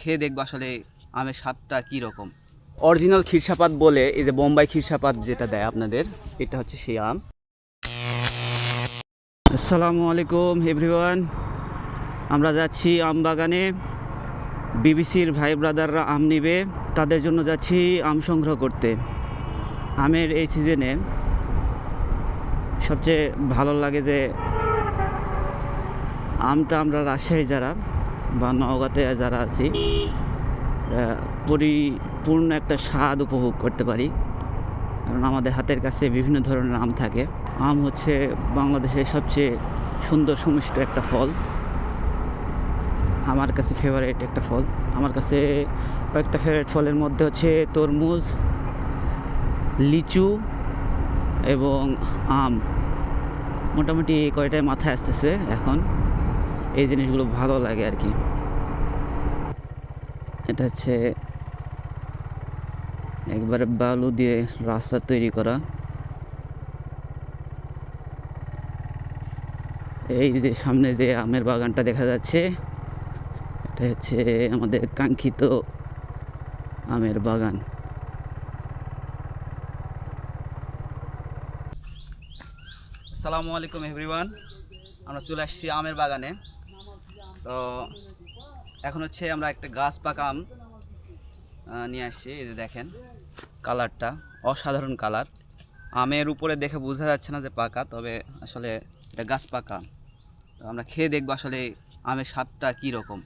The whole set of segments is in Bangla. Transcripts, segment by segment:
খেয়ে দেখব আসলে আমের স্বাদটা কী রকম অরিজিনাল খিরসাপাত বলে এই যে বোম্বাই খিরসাপাত যেটা দেয় আপনাদের, এটা হচ্ছে সেই আম। আসসালামু আলাইকুম এভরিওয়ান আমরা যাচ্ছি আম বাগানে। বিবিসির ভাই ব্রাদাররা আম নিবে, তাদের জন্য যাচ্ছি আম সংগ্রহ করতে। আমের এই সিজনে সবচেয়ে ভালো লাগে যে আমটা আমরা রাজশাহী যারা বা নওগাঁতে যারা আছি পরিপূর্ণ একটা স্বাদ উপভোগ করতে পারি। কারণ আমাদের হাতের কাছে বিভিন্ন ধরনের আম থাকে। আম হচ্ছে বাংলাদেশের সবচেয়ে সুন্দর সুমিষ্ট একটা ফল। আমার কাছে ফেভারিট একটা ফল। আমার কাছে কয়েকটা ফেভারিট ফলের মধ্যে হচ্ছে তরমুজ, লিচু এবং আম। মোটামুটি কয়টায় মাথায় আসতেছে এখন। এই জিনিসগুলো ভালো লাগে আর কি। এটা হচ্ছে একবারে বালু দিয়ে রাস্তা তৈরি করা। এই যে সামনে যে আমের বাগানটা দেখা যাচ্ছে, এটা হচ্ছে আমাদের কাঙ্ক্ষিত আমের বাগান। আসসালামু আলাইকুম এভরিওয়ান আমরা চলে আসছি আমের বাগানে। তো এখন হচ্ছে আমরা একটা গাছ পাকা আম নিয়ে আসছি, এই যে দেখেন কালারটা, অসাধারণ কালার। আমের উপরে দেখে বোঝা যাচ্ছে না যে পাকা, তবে আসলে এটা গাছ পাকা। তো আমরা খেয়ে দেখব আসলে আমের স্বাদটা কী রকম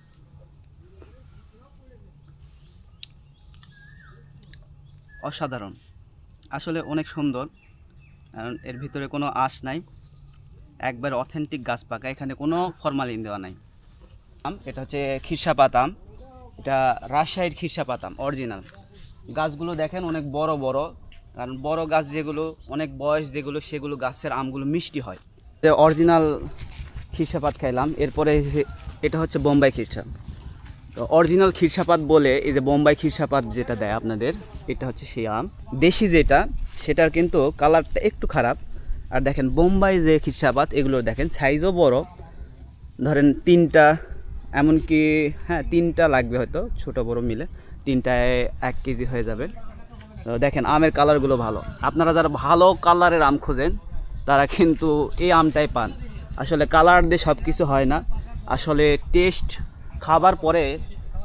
অসাধারণ। আসলে অনেক সুন্দর। কারণ এর ভিতরে কোনো আঁশ নাই। একবার অথেন্টিক গাছ পাকা। এখানে কোনো ফরমালিন দেওয়া নাই। এটা হচ্ছে খিরসাপাত আম এটা রাজশাহীর খিরসাপাত আম অরিজিনাল গাছগুলো দেখেন অনেক বড় বড়, কারণ বড় গাছ যেগুলো, অনেক বয়স যেগুলো, সেগুলো গাছের আমগুলো মিষ্টি হয়। অরিজিনাল খিরসাপাত খাইলাম। এরপরে এটা হচ্ছে বোম্বাই খিরসা। তো অরিজিনাল খিরসাপাত বলে, এই যে বোম্বাই খিরসাপাত যেটা দেয় আপনাদের, এটা হচ্ছে সেই আম। দেশি যেটা, সেটার কিন্তু কালারটা একটু খারাপ। আর দেখেন, বোম্বাই যে খিরসাপাত এগুলো দেখেন সাইজও বড়। ধরেন তিনটা এমনকি হ্যাঁ তিনটা লাগবে হয়তো, ছোট বড় মিলে। তিনটায় এক কেজি হয়ে যাবে। দেখেন, আমের কালারগুলো ভালো। আপনারা যারা ভালো কালারের আম খোঁজেন, তারা কিন্তু এই আমটাই পান। আসলে কালার দিয়ে সব কিছু হয় না। আসলে টেস্ট খাবার পরে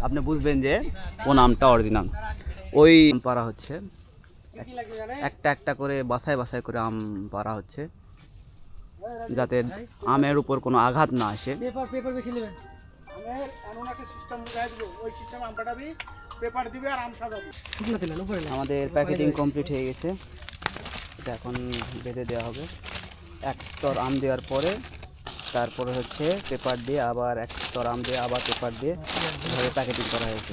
আপনি বুঝবেন যে কোন আমটা অরিজিনাল। ওই আম হচ্ছে। একটা একটা করে, বাছাই বাছাই করে আম পাড়া হচ্ছে। যাতে আমের উপর কোনো আঘাত না আসে। আমের এমন একটা সিস্টেম বুঝাই দিব ওই সিস্টেম আম কাটাবি পেপার দিবে আর আম সাজাবি। উপরে দিলেন উপরে আমাদের প্যাকেটিং কমপ্লিট হয়ে গেছে। এটা এখন বেঁধে দেওয়া হবে। এক স্তর আম দেওয়ার পরে তারপরে হচ্ছে পেপার দিয়ে আবার এক স্তর আম দিয়ে আবার পেপার দিয়ে প্যাকেটিং করা হয়েছে।